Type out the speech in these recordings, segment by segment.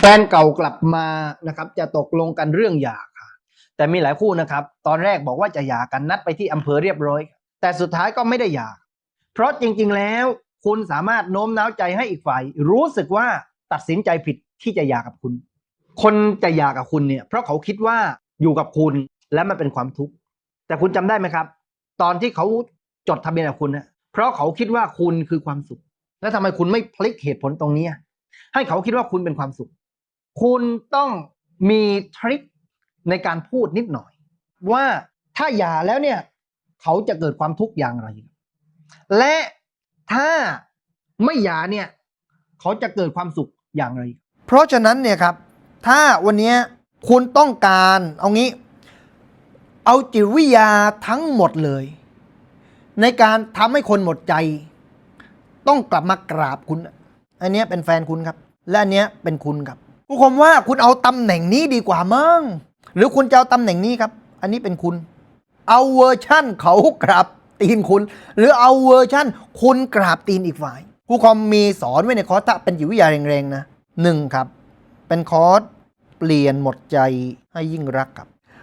แฟนเก่ากลับมานะครับ จะตกลงกันเรื่องหย่าค่ะ แต่มีหลายคู่นะครับ ตอนแรกบอกว่าจะหย่ากันนัดไปที่อำเภอเรียบร้อย แต่สุดท้ายก็ไม่ได้หย่า เพราะจริง ๆ แล้ว คุณสามารถโน้มน้าวใจให้อีกฝ่าย รู้สึกว่าตัดสินใจผิดที่จะหย่ากับคุณ คนจะหย่ากับคุณเนี่ย เพราะเขาคิดว่าอยู่กับคุณและมันเป็นความทุกข์แต่คุณจำได้ไหมครับ ตอนที่เขาจดทะเบียนกับคุณนะเพราะเขาคิดว่าคุณคือความสุข แล้วทำไมคุณไม่พลิกเหตุผลตรงนี้ให้เขาคิดว่าคุณเป็นความสุข คุณต้องมีทริคในการพูดนิดหน่อย ว่าถ้าหย่าแล้วเนี่ย เขาจะเกิดความทุกข์อย่างไร และถ้าไม่หย่าเนี่ย เขาจะเกิดความสุขอย่างไร เพราะฉะนั้นเนี่ยครับ ถ้าวันนี้คุณต้องการเอางี้ เอาจิตวิทยาทั้งหมดเลย ในการทำให้คนหมดใจ ต้องกลับมากราบคุณ อันนี้เป็นแฟนคุณครับ และอันนี้เป็นคุณครับ ผู้ชมว่าคุณเอาตำแหน่งนี้ดีกว่ามั้งหรือคุณจะเอาตำแหน่งนี้ครับ อันนี้เป็นคุณ เอาเวอร์ชั่นเขากราบตีนคุณ หรือเอาเวอร์ชั่นคุณกราบตีนอีกฝ่ายครูคอมมีสอนไว้ในคอร์สเป็นจิตวิทยาแรงๆนะหนึ่งครับ เป็นคอร์สเปลี่ยนหมดใจให้ยิ่งรักครับ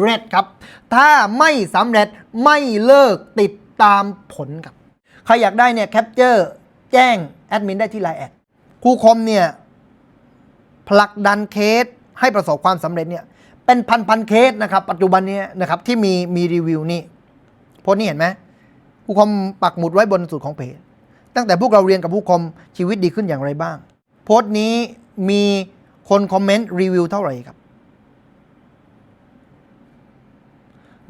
เร็จครับ ถ้าไม่สำเร็จไม่เลิกติดตามผลครับ ใครอยากได้เนี่ยแคปเจอร์แจ้งแอดมินได้ที่ไลน์แอดครูคมเนี่ยผลักดันเคสให้ประสบความสำเร็จเนี่ยเป็นพันพันๆเคสนะครับปัจจุบันเนี้นะครับที่มีมีรีวิวนี่โพสต์นี่เห็นไหมครูคมปักหมุดไว้บนสุดของเพจตั้งแต่พวกเราเรียนกับผู้คมชีวิตดีขึ้นอย่างไรบ้าง โพสต์นี้มีคนคอมเมนต์รีวิวเท่าไหร่ครับ